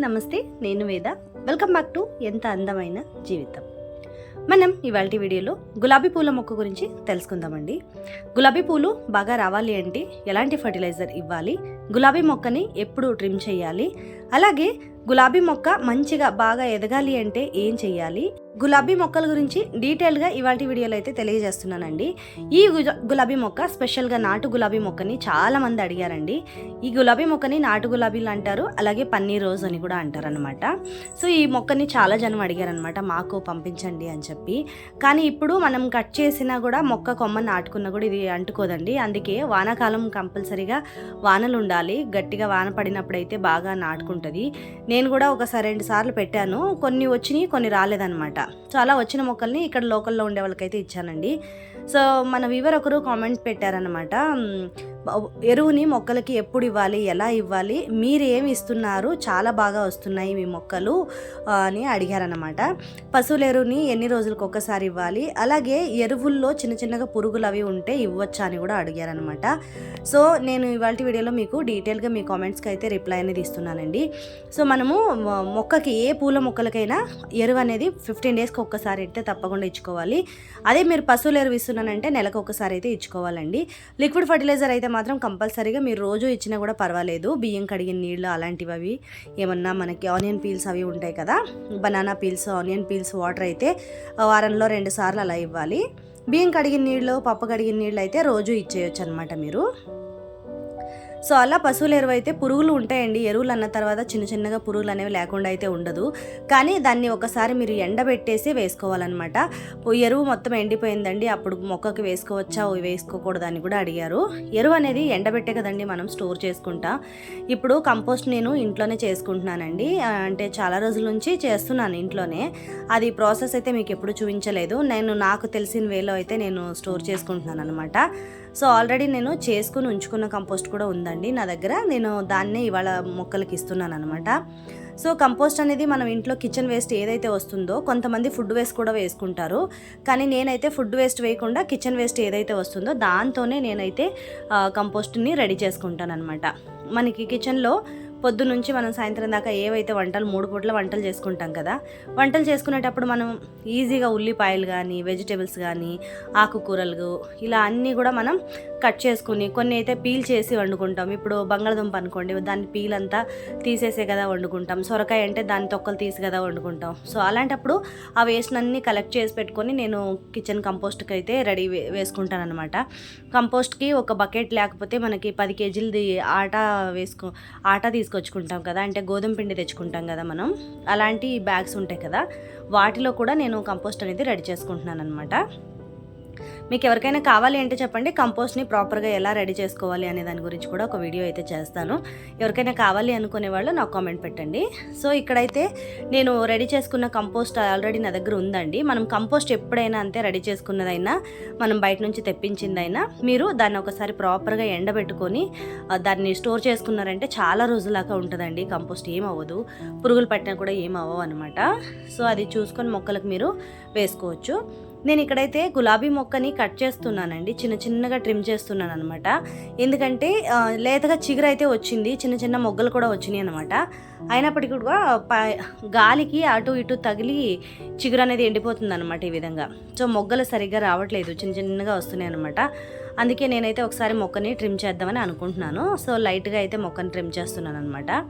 నమస్తే నేను వేద. వెల్కమ్ బ్యాక్ టు ఎంత అందమైన జీవితం. మనం ఇవాళ వీడియోలో గులాబీ పూల మొక్క గురించి తెలుసుకుందామండి. గులాబీ పూలు బాగా రావాలి అంటే ఎలాంటి ఫర్టిలైజర్ ఇవ్వాలి? గులాబీ మొక్కని ఎప్పుడు ట్రిమ్ చేయాలి? అలాగే గులాబీ మొక్క మంచిగా బాగా ఎదగాలి అంటే ఏం చేయాలి గులాబీ మొక్కల గురించి డీటెయిల్గా ఇవాటి వీడియోలో అయితే తెలియజేస్తున్నానండి. ఈ గులాబీ మొక్క స్పెషల్గా నాటు గులాబీ మొక్కని చాలా మంది అడిగారండి. ఈ గులాబీ మొక్కని నాటు గులాబీలు అంటారు అలాగే పన్నీర్ రోజ్ అని కూడా అంటారు అనమాట సో ఈ మొక్కని చాలా జనం అడిగారనమాట మాకు పంపించండి అని చెప్పి. కానీ ఇప్పుడు మనం కట్ చేసినా కూడా మొక్క కొమ్మ నాటుకున్నా కూడా ఇది అంటుకోదండి. అందుకే వానాకాలం కంపల్సరీగా వానలు ఉండాలి గట్టిగా వాన పడినప్పుడైతే బాగా నాటుకుంటుంది. నేను నేను కూడా ఒకసారి రెండు సార్లు పెట్టాను. కొన్ని వచ్చినాయి కొన్ని రాలేదన్నమాట. సో అలా వచ్చిన మొక్కల్ని ఇక్కడ లోకల్లో ఉండే వాళ్ళకైతే ఇచ్చానండి. సో మన వీవర్ ఒకరు కామెంట్ పెట్టారనమాట ఎరువుని మొక్కలకి ఎప్పుడు ఇవ్వాలి ఎలా ఇవ్వాలి మీరు ఏమి ఇస్తున్నారు చాలా బాగా వస్తున్నాయి మీ మొక్కలు అని అడిగారనమాట పశువుల ఎరువుని ఎన్ని రోజులకు ఒక్కసారి ఇవ్వాలి అలాగే ఎరువుల్లో చిన్న చిన్నగా పురుగులు అవి ఉంటే ఇవ్వచ్చా అని కూడా అడిగారనమాట సో నేను ఇవాళ వీడియోలో మీకు డీటెయిల్గా మీ కామెంట్స్కి అయితే రిప్లై అనేది ఇస్తున్నానండి. సో మనము మొక్కకి ఏ పూల మొక్కలకైనా ఎరువు అనేది ఫిఫ్టీన్ డేస్కి ఒక్కసారి అయితే తప్పకుండా ఇచ్చుకోవాలి. అదే మీరు పశువుల ఎరువు ఇస్తున్నానంటే నెలకు ఒకసారి అయితే ఇచ్చుకోవాలండి. లిక్విడ్ ఫర్టిలైజర్ అయితే మాత్రం కంపల్సరీగా మీరు రోజు ఇచ్చినా కూడా పర్వాలేదు. బియ్యం కడిగిన నీళ్ళు అలాంటివి అవి ఏమన్నా మనకి ఆనియన్ పీల్స్ అవి ఉంటాయి కదా banana peels onion peels water అయితే వారంలో రెండు సార్లు అలా ఇవ్వాలి. బియ్యం కడిగిన నీళ్ళు పప్పు కడిగిన నీళ్ళు అయితే రోజు ఇచ్చేయచ్చు అనమాట మీరు. సో అలా పశువుల ఎరువు అయితే పురుగులు ఉంటాయండి. ఎరువులు అన్న తర్వాత చిన్న చిన్నగా పురుగులు అనేవి లేకుండా అయితే ఉండదు. కానీ దాన్ని ఒకసారి మీరు ఎండబెట్టేసి వేసుకోవాలన్నమాట. ఎరువు మొత్తం ఎండిపోయిందండి. అప్పుడు మొక్కకి వేసుకోవచ్చా? వేసుకోకూడదు అని కూడా అడిగారు. ఎరువు అనేది ఎండబెట్టే కదండి మనం స్టోర్ చేసుకుంటా. ఇప్పుడు కంపోస్ట్ నేను ఇంట్లోనే చేసుకుంటున్నానండి. అంటే చాలా రోజుల నుంచి చేస్తున్నాను ఇంట్లోనే. అది ప్రాసెస్ అయితే మీకు ఎప్పుడు చూపించలేదు. నేను నాకు తెలిసిన వేలో అయితే నేను స్టోర్ చేసుకుంటున్నాను అనమాట సో ఆల్రెడీ నేను చేసుకుని ఉంచుకున్న కంపోస్ట్ కూడా ఉందండి నా దగ్గర. నేను దాన్నే ఇవాళ మొక్కలకి ఇస్తున్నాను అనమాట సో కంపోస్ట్ అనేది మనం ఇంట్లో కిచెన్ వేస్ట్ ఏదైతే వస్తుందో కొంతమంది ఫుడ్ వేస్ట్ కూడా వేసుకుంటారు. కానీ నేనైతే ఫుడ్ వేస్ట్ వేయకుండా కిచెన్ వేస్ట్ ఏదైతే వస్తుందో దాంతోనే నేనైతే కంపోస్ట్ని రెడీ చేసుకుంటాను అనమాట మనకి కిచెన్లో పొద్దు నుంచి మనం సాయంత్రం దాకా ఏవైతే వంటలు మూడు పూట్ల వంటలు చేసుకుంటాం కదా వంటలు చేసుకునేటప్పుడు మనం ఈజీగా ఉల్లిపాయలు కానీ వెజిటేబుల్స్ కానీ ఆకుకూరలు ఇలా అన్నీ కూడా మనం కట్ చేసుకుని కొన్ని అయితే పీల్ చేసి వండుకుంటాం. ఇప్పుడు బంగాళదుంప అనుకోండి దాన్ని పీల్ అంతా తీసేసే కదా వండుకుంటాం. సొరకాయ అంటే దాని తొక్కలు తీసి కదా వండుకుంటాం. సో అలాంటప్పుడు ఆ వేస్ట్ కలెక్ట్ చేసి పెట్టుకొని నేను కిచెన్ కంపోస్ట్కి అయితే రెడీ వేసుకుంటాను అనమాట కంపోస్ట్కి ఒక బకెట్ లేకపోతే మనకి పది కేజీలది ఆట వేసుకో ఆట తీసుకొచ్చుకుంటాం కదా అంటే గోధుమ పిండి తెచ్చుకుంటాం కదా మనం అలాంటి బ్యాగ్స్ ఉంటాయి కదా వాటిలో కూడా నేను కంపోస్ట్ అనేది రెడీ చేసుకుంటున్నాను అనమాట మీకు ఎవరికైనా కావాలి అంటే చెప్పండి. కంపోస్ట్ని ప్రాపర్గా ఎలా రెడీ చేసుకోవాలి అనే దాని గురించి కూడా ఒక వీడియో అయితే చేస్తాను. ఎవరికైనా కావాలి అనుకునే వాళ్ళు నాకు కామెంట్ పెట్టండి. సో ఇక్కడైతే నేను రెడీ చేసుకున్న కంపోస్ట్ ఆల్రెడీ నా దగ్గర ఉందండి. మనం కంపోస్ట్ ఎప్పుడైనా అంతే రెడీ చేసుకున్నదైనా మనం బయట నుంచి తెప్పించిందైనా మీరు దాన్ని ఒకసారి ప్రాపర్గా ఎండబెట్టుకొని దాన్ని స్టోర్ చేసుకున్నారంటే చాలా రోజులాగా ఉంటుందండి. కంపోస్ట్ ఏం అవ్వదు పురుగులు పట్టినా కూడా ఏం అవ్వవు అనమాట సో అది చూసుకొని మొక్కలకు మీరు వేసుకోవచ్చు. నేను ఇక్కడైతే గులాబీ మొక్కని కట్ చేస్తున్నానండి. చిన్న చిన్నగా ట్రిమ్ చేస్తున్నాను అనమాట ఎందుకంటే లేతగా చిగురు అయితే వచ్చింది. చిన్న చిన్న మొగ్గలు కూడా వచ్చినాయి అనమాట అయినప్పటికీ కూడా ప- గాలికి అటు ఇటు తగిలి చిగురు అనేది ఎండిపోతుంది అనమాట ఈ విధంగా. సో మొగ్గలు సరిగ్గా రావట్లేదు. చిన్న చిన్నగా వస్తున్నాయి అనమాట అందుకే నేనైతే ఒకసారి మొక్కని ట్రిమ్ చేద్దామని అనుకుంటున్నాను. సో లైట్గా అయితే మొక్కని ట్రిమ్ చేస్తున్నాను అనమాట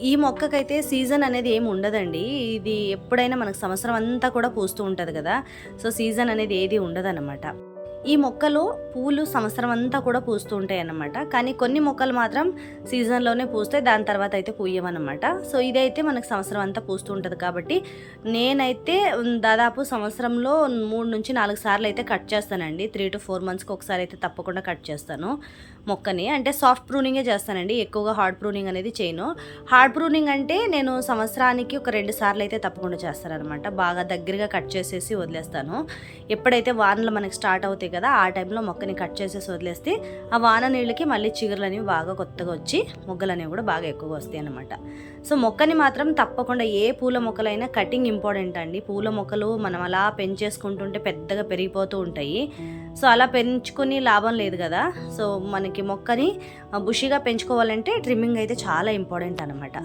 ఈ మొక్కకైతే సీజన్ అనేది ఏమి ఉండదండి. ఇది ఎప్పుడైనా మనకు సంవత్సరం అంతా కూడా పూస్తూ ఉంటుంది కదా. సో సీజన్ అనేది ఏది ఉండదన్నమాట. ఈ మొక్కలు పూలు సంవత్సరం అంతా కూడా పూస్తూ ఉంటాయి అన్నమాట. కానీ కొన్ని మొక్కలు మాత్రం సీజన్లోనే పూస్తాయి దాని తర్వాత అయితే పూయమన్నమాట సో ఇదైతే మనకు సంవత్సరం అంతా పూస్తూ ఉంటుంది కాబట్టి నేనైతే దాదాపు సంవత్సరంలో మూడు నుంచి నాలుగు సార్లు అయితే కట్ చేస్తానండి. త్రీ టు ఫోర్ మంత్స్కి ఒకసారి అయితే తప్పకుండా కట్ చేస్తాను మొక్కని. అంటే సాఫ్ట్ ప్రూనింగే చేస్తానండి ఎక్కువగా హార్డ్ ప్రూనింగ్ అనేది చేయను. హార్డ్ ప్రూనింగ్ అంటే నేను సంవత్సరానికి ఒక రెండు సార్లు అయితే తప్పకుండా చేస్తానన్నమాట. బాగా దగ్గరగా కట్ చేసేసి వదిలేస్తాను. ఎప్పుడైతే వానలు మనకి స్టార్ట్ అవుతాయి అవుతాయి కదా ఆ టైంలో మొక్కని కట్ చేసేసి వదిలేస్తే ఆ వాన నీళ్ళకి మళ్ళీ చిగురులు అనేవి బాగా కొత్తగా వచ్చి మొగ్గలు అనేవి కూడా బాగా ఎక్కువగా వస్తాయి అనమాట సో మొక్కని మాత్రం తప్పకుండా ఏ పూల మొక్కలైనా కటింగ్ ఇంపార్టెంట్ అండి. పూల మొక్కలు మనం అలా పెంచేసుకుంటుంటే పెద్దగా పెరిగిపోతూ ఉంటాయి. సో అలా పెంచుకుని లాభం లేదు కదా. సో మనకి మొక్కని బుషిగా పెంచుకోవాలంటే ట్రిమ్మింగ్ అయితే చాలా ఇంపార్టెంట్ అనమాట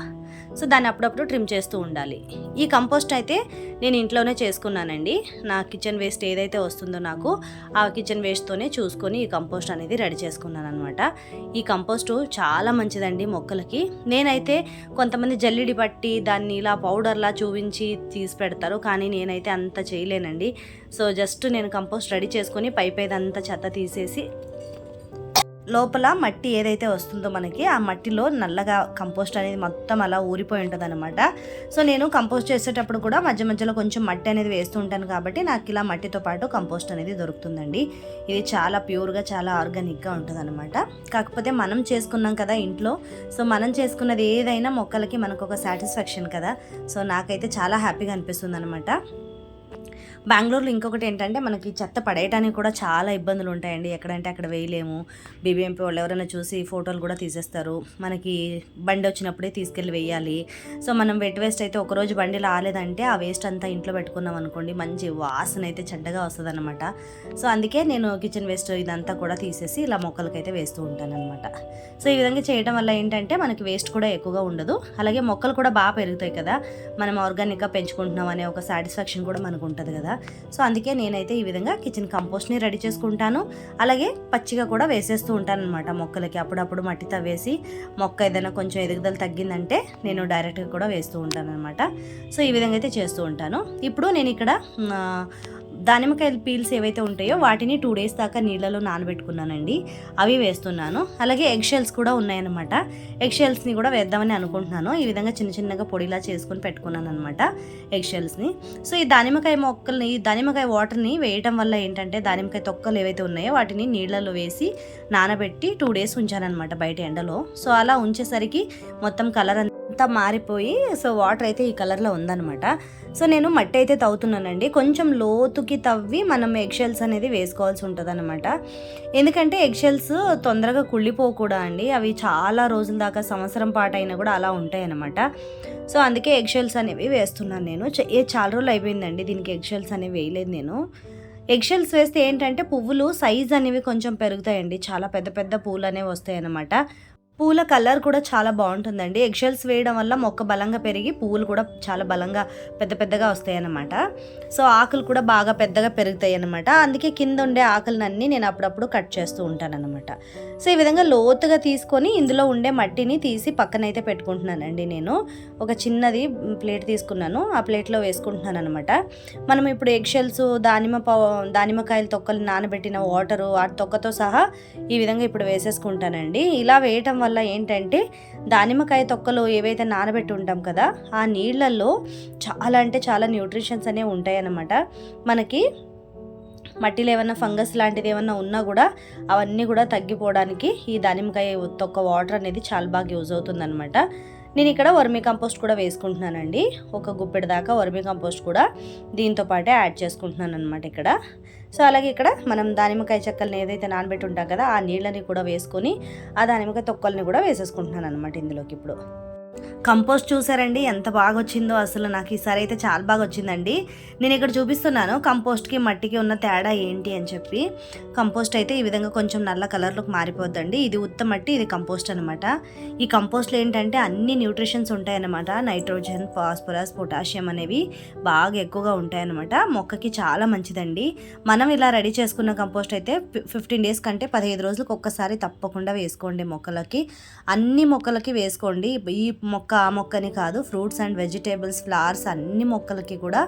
సో దాన్ని అప్పుడప్పుడు ట్రిమ్ చేస్తూ ఉండాలి. ఈ కంపోస్ట్ అయితే నేను ఇంట్లోనే చేసుకున్నానండి. నా కిచెన్ వేస్ట్ ఏదైతే వస్తుందో నాకు ఆ కిచెన్ వేస్ట్తోనే చూసుకొని ఈ కంపోస్ట్ అనేది రెడీ చేసుకున్నాను అనమాట ఈ కంపోస్టు చాలా మంచిదండి మొక్కలకి. నేనైతే కొంతమంది జల్లిడి పట్టి దాన్ని ఇలా పౌడర్లా చూపించి తీసి పెడతారు కానీ నేనైతే అంత చేయలేనండి. సో జస్ట్ నేను కంపోస్ట్ రెడీ చేసుకొని పైపైదంతా చెత్త తీసేసి లోపల మట్టి ఏదైతే వస్తుందో మనకి ఆ మట్టిలో నల్లగా కంపోస్ట్ అనేది మొత్తం అలా ఊరిపోయి ఉంటుంది అనమాట సో నేను కంపోస్ట్ చేసేటప్పుడు కూడా మధ్య మధ్యలో కొంచెం మట్టి అనేది వేస్తూ ఉంటాను కాబట్టి నాకు ఇలా మట్టితో పాటు కంపోస్ట్ అనేది దొరుకుతుందండి. ఇది చాలా ప్యూర్గా చాలా ఆర్గానిక్గా ఉంటుంది అనమాట కాకపోతే మనం చేసుకున్నాం కదా ఇంట్లో సో మనం చేసుకున్నది ఏదైనా మొక్కలకి మనకు ఒక సాటిస్ఫాక్షన్ కదా. సో నాకైతే చాలా హ్యాపీగా అనిపిస్తుంది అనమాట బెంగళూరులో ఇంకొకటి ఏంటంటే మనకి చెత్త పడేయడానికి కూడా చాలా ఇబ్బందులు ఉంటాయండి. ఎక్కడంటే అక్కడ వేయలేము. బీబీఎంపీ వాళ్ళు ఎవరైనా చూసి ఫోటోలు కూడా తీసేస్తారు. మనకి బండి వచ్చినప్పుడే తీసుకెళ్ళి వేయాలి. సో మనం వెట్ వేస్ట్ అయితే ఒకరోజు బండి రాలేదంటే ఆ వేస్ట్ అంతా ఇంట్లో పెట్టుకున్నాం అనుకోండి మంచి వాసన అయితే చెడ్డగా వస్తుంది అనమాట సో అందుకే నేను కిచెన్ వేస్ట్ ఇదంతా కూడా తీసేసి ఇలా మొక్కలకైతే వేస్తూ ఉంటాను అనమాట సో ఈ విధంగా చేయడం వల్ల ఏంటంటే మనకి వేస్ట్ కూడా ఎక్కువగా ఉండదు. అలాగే మొక్కలు కూడా బాగా పెరుగుతాయి కదా. మనం ఆర్గానిక్గా పెంచుకుంటున్నాం అనే ఒక సాటిస్ఫాక్షన్ కూడా మనకు ఉంటుంది కదా. సో అందుకే నేనైతే ఈ విధంగా కిచెన్ కంపోస్ట్ని రెడీ చేసుకుంటాను. అలాగే పచ్చిగా కూడా వేసేస్తూ ఉంటాను అనమాట మొక్కలకి. అప్పుడప్పుడు మట్టి తవ్వేసి మొక్క ఏదైనా కొంచెం ఎదుగుదల తగ్గిందంటే నేను డైరెక్ట్గా కూడా వేస్తూ ఉంటాను అనమాట సో ఈ విధంగా అయితే చేస్తూ ఉంటాను. ఇప్పుడు నేను ఇక్కడ దానిమ్మకాయల పీల్స్ ఏవైతే ఉంటాయో వాటిని టూ డేస్ దాకా నీళ్ళలో నానబెట్టుకున్నానండి. అవి వేస్తున్నాను. అలాగే ఎగ్ షెల్స్ కూడా ఉన్నాయన్నమాట. ఎగ్ షెల్స్ని కూడా వేద్దామని అనుకుంటున్నాను. ఈ విధంగా చిన్న చిన్నగా పొడిలా చేసుకుని పెట్టుకున్నాను అనమాట ఎగ్ షెల్స్ని సో ఈ దానిమ్మకాయ మొక్కల్ని ఈ దానిమ్మకాయ వాటర్ని వేయటం వల్ల ఏంటంటే దానిమ్మకాయ తొక్కలు ఏవైతే ఉన్నాయో వాటిని నీళ్ళలో వేసి నానబెట్టి టూ డేస్ ఉంచానన్నమాట బయట ఎండలో. సో అలా ఉంచేసరికి మొత్తం కలర్ అంతా అంతా మారిపోయి సో వాటర్ అయితే ఈ కలర్లో ఉందనమాట సో నేను మట్టి అయితే తవ్వుతున్నానండి. కొంచెం లోతుకి తవ్వి మనం ఎగ్షెల్స్ అనేది వేసుకోవాల్సి ఉంటుంది అనమాట ఎందుకంటే ఎగ్షెల్స్ తొందరగా కుళ్ళిపోకూడా అండి. అవి చాలా రోజుల దాకా సంవత్సరం పాటు అయినా కూడా అలా ఉంటాయి అనమాట సో అందుకే ఎగ్షెల్స్ అనేవి వేస్తున్నాను నేను. ఏ చాలా రోజులు అయిపోయిందండి దీనికి ఎగ్షెల్స్ అనేవి వేయలేదు నేను. ఎగ్షెల్స్ వేస్తే ఏంటంటే పువ్వులు సైజ్ అనేవి కొంచెం పెరుగుతాయండి. చాలా పెద్ద పెద్ద పూలు అనేవి వస్తాయి అన్నమాట పూల కలర్ కూడా చాలా బాగుంటుందండి. ఎగ్షెల్స్ వేయడం వల్ల మొక్క బలంగా పెరిగి పువ్వులు కూడా చాలా బలంగా పెద్ద పెద్దగా వస్తాయి అన్నమాట సో ఆకులు కూడా బాగా పెద్దగా పెరుగుతాయి అన్నమాట అందుకే కింద ఉండే ఆకులన్నీ నేను అప్పుడప్పుడు కట్ చేస్తూ ఉంటానన్నమాట. సో ఈ విధంగా లోతుగా తీసుకొని ఇందులో ఉండే మట్టిని తీసి పక్కనైతే పెట్టుకుంటున్నానండి నేను. ఒక చిన్నది ప్లేట్ తీసుకున్నాను. ఆ ప్లేట్లో వేసుకుంటున్నాను అనమాట మనం ఇప్పుడు ఎగ్షెల్స్ దానిమ్మ పౌ దానిమ్మకాయల తొక్కలు నానబెట్టిన వాటరు ఆ తొక్కతో సహా ఈ విధంగా ఇప్పుడు వేసేసుకుంటానండి. ఇలా వేయటం వల్ల ఏంటంటే దానిమ్మకాయ తొక్కలు ఏవైతే నానబెట్టి ఉంటాం కదా ఆ నీళ్ళల్లో చాలా అంటే చాలా న్యూట్రిషన్స్ అనేవి ఉంటాయన్నమాట. మనకి మట్టిలో ఏమైనా ఫంగస్ లాంటిది ఏమైనా ఉన్నా కూడా అవన్నీ కూడా తగ్గిపోవడానికి ఈ దానిమ్మకాయ తొక్క వాటర్ అనేది చాలా బాగా యూజ్ అవుతుందన్నమాట. నేను ఇక్కడ వర్మీ కంపోస్ట్ కూడా వేసుకుంటున్నానండి. ఒక గుప్పెడు దాకా వర్మీ కంపోస్ట్ కూడా దీంతో పాటే యాడ్ చేసుకుంటున్నాను అనమాట ఇక్కడ. సో అలాగే ఇక్కడ మనం దానిమ్మకాయ చెక్కల్ని ఏదైతే నానబెట్టి ఉంటాం కదా ఆ నీళ్ళని కూడా వేసుకొని ఆ దానిమ్మకాయ తొక్కల్ని కూడా వేసేసుకుంటున్నాను అనమాట ఇందులోకి ఇప్పుడు. కంపోస్ట్ చూసారండి ఎంత బాగా వచ్చిందో అసలు నాకు ఈసారి అయితే చాలా బాగా వచ్చిందండి నేను ఇక్కడ చూపిస్తున్నాను కంపోస్ట్కి మట్టికి ఉన్న తేడా ఏంటి అని చెప్పి. కంపోస్ట్ అయితే ఈ విధంగా కొంచెం నల్ల కలర్లోకి మారిపోద్దండి. ఇది ఉత్త మట్టి ఇది కంపోస్ట్ అనమాట ఈ కంపోస్ట్లో ఏంటంటే అన్ని న్యూట్రిషన్స్ ఉంటాయన్నమాట. నైట్రోజన్ ఫాస్ఫరస్ పొటాషియం అనేవి బాగా ఎక్కువగా ఉంటాయన్నమాట. మొక్కకి చాలా మంచిదండి. మనం ఇలా రెడీ చేసుకున్న కంపోస్ట్ అయితే ఫిఫ్టీన్ డేస్ కంటే పదిహేను రోజులకు ఒక్కసారి తప్పకుండా వేసుకోండి మొక్కలకి. అన్ని మొక్కలకి వేసుకోండి. ఈ మొక్క ఆ మొక్కని కాదు ఫ్రూట్స్ అండ్ వెజిటేబుల్స్ ఫ్లవర్స్ అన్ని మొక్కలకి కూడా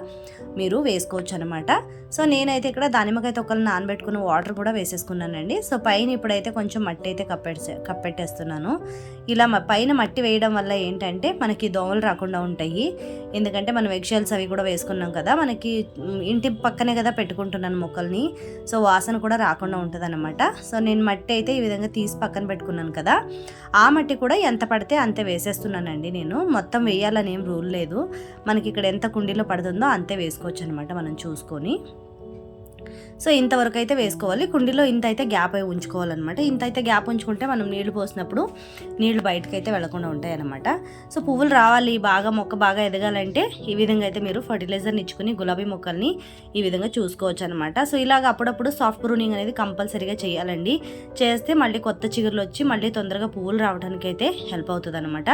మీరు వేసుకోవచ్చు అనమాట సో నేనైతే ఇక్కడ దానిమ్మకాయ తొక్కలు నానబెట్టుకున్న వాటర్ కూడా వేసేసుకున్నానండి. సో పైన ఇప్పుడైతే కొంచెం మట్టి అయితే కప్పెట్టే కప్పెట్టేస్తున్నాను. ఇలా మ- పైన మట్టి వేయడం వల్ల ఏంటంటే మనకి దోమలు రాకుండా ఉంటాయి. ఎందుకంటే మనం ఎగ్షెల్స్ అవి కూడా వేసుకున్నాం కదా మనకి ఇంటి పక్కనే కదా పెట్టుకుంటున్నాను మొక్కల్ని. సో వాసన కూడా రాకుండా ఉంటుంది అనమాట సో నేను మట్టి అయితే ఈ విధంగా తీసి పక్కన పెట్టుకున్నాను కదా ఆ మట్టి కూడా ఎంత పడితే అంతే వేసేస్తున్నానండి. నేను. మొత్తం వేయాలని ఏం రూల్ లేదు. మనకి ఇక్కడ ఎంత కుండీలో పడుతుందో అంతే వేసుకోవచ్చు అనమాట మనం చూసుకొని. సో ఇంతవరకు అయితే వేసుకోవాలి. కుండీలో ఇంత అయితే గ్యాప్ అయి ఉంచుకోవాలన్నమాట. ఇంత అయితే గ్యాప్ ఉంచుకుంటే మనం నీళ్ళు పోసినప్పుడు నీళ్ళు బయటకు అయితే వెళ్ళకుండా ఉంటాయి అనమాట సో పువ్వులు రావాలి బాగా మొక్క బాగా ఎదగాలంటే ఈ విధంగా అయితే మీరు ఫర్టిలైజర్ని ఇచ్చుకుని గులాబీ మొక్కల్ని ఈ విధంగా చూసుకోవచ్చు అనమాట సో ఇలాగ అప్పుడప్పుడు సాఫ్ట్ ప్రూనింగ్ అనేది కంపల్సరీగా చేయాలండి. చేస్తే మళ్ళీ కొత్త చిగురులు వచ్చి మళ్ళీ తొందరగా పువ్వులు రావడానికి అయితే హెల్ప్ అవుతుంది అనమాట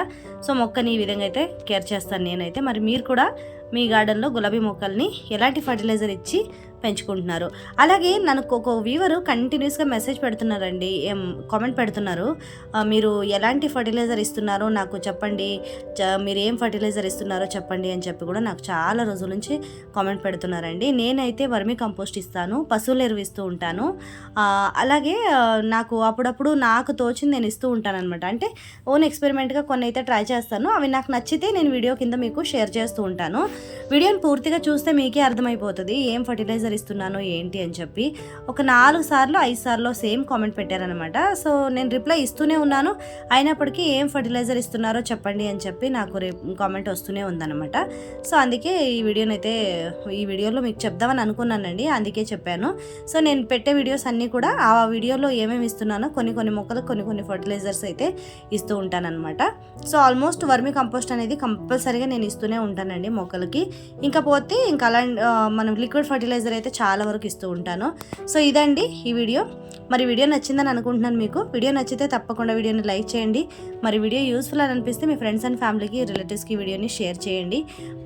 సో మొక్కని ఈ విధంగా అయితే కేర్ చేస్తాను నేనైతే. మరి మీరు కూడా మీ గార్డెన్లో గులాబీ మొక్కల్ని ఎలాంటి ఫర్టిలైజర్ ఇచ్చి పెంచుకుంటున్నారు. అలాగే నాకు ఒక వీవరు కంటిన్యూస్గా మెసేజ్ పెడుతున్నారండి. ఏం కామెంట్ పెడుతున్నారు. మీరు ఎలాంటి ఫర్టిలైజర్ ఇస్తున్నారో? నాకు చెప్పండి. చ- మీరు ఏం ఫర్టిలైజర్ ఇస్తున్నారో చెప్పండి అని చెప్పి కూడా నాకు చాలా రోజుల నుంచి కామెంట్ పెడుతున్నారండి. నేనైతే వర్మీ కంపోస్ట్ ఇస్తాను పశువులు ఎరువు ఇస్తూ ఉంటాను. అలాగే నాకు అప్పుడప్పుడు నాకు తోచింది నేను ఇస్తూ ఉంటాను అనమాట అంటే ఓన్ ఎక్స్పెరిమెంట్గా కొన్ని అయితే ట్రై చేస్తాను. అవి నాకు నచ్చితే నేను వీడియో కింద మీకు షేర్ చేస్తూ ఉంటాను. వీడియోని పూర్తిగా చూస్తే మీకే అర్థమైపోతుంది. ఏం ఫర్టిలైజర్ ఇస్తున్నానో ఏంటి అని చెప్పి ఒక నాలుగు సార్లు ఐదు సార్లు సేమ్ కామెంట్ పెట్టారనమాట సో నేను రిప్లై ఇస్తూనే ఉన్నాను. అయినప్పటికీ ఏం ఫర్టిలైజర్ ఇస్తున్నారో చెప్పండి అని చెప్పి నాకు కామెంట్ వస్తూనే ఉందన్నమాట. సో అందుకే ఈ వీడియోని అయితే ఈ వీడియోలో మీకు చెప్దామని అనుకున్నానండి. అందుకే చెప్పాను. సో నేను పెట్టే వీడియోస్ అన్నీ కూడా ఆ వీడియోలో ఏమేమి ఇస్తున్నానో కొన్ని కొన్ని మొక్కలు కొన్ని కొన్ని ఫర్టిలైజర్స్ అయితే ఇస్తూ ఉంటానన్నమాట. సో ఆల్మోస్ట్ వర్మి కంపోస్ట్ అనేది కంపల్సరీగా నేను ఇస్తూనే ఉంటానండి మొక్కలకి. ఇంకా పోతే ఇంకా అలా మనం లిక్విడ్ ఫర్టిలైజర్ అయితే చాలా వరకు ఇస్తూ ఉంటాను. సో ఇదండి ఈ వీడియో. మరి వీడియో నచ్చిందని అనుకుంటున్నాను మీకు. వీడియో నచ్చితే తప్పకుండా వీడియోని లైక్ చేయండి. మరి వీడియో యూస్ఫుల్ అని అనిపిస్తే మీ ఫ్రెండ్స్ అండ్ ఫ్యామిలీకి రిలేటివ్స్కి వీడియోని షేర్ చేయండి.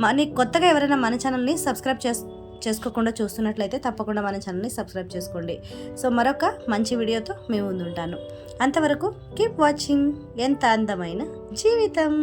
మరి కొత్తగా ఎవరైనా మన ఛానల్ని సబ్స్క్రైబ్ చేస్ చేసుకోకుండా చూస్తున్నట్లయితే తప్పకుండా మన ఛానల్ని సబ్స్క్రైబ్ చేసుకోండి. సో మరొక మంచి వీడియోతో మేము ముందుంటాను. అంతవరకు కీప్ వాచింగ్ ఎంత అందమైన జీవితం!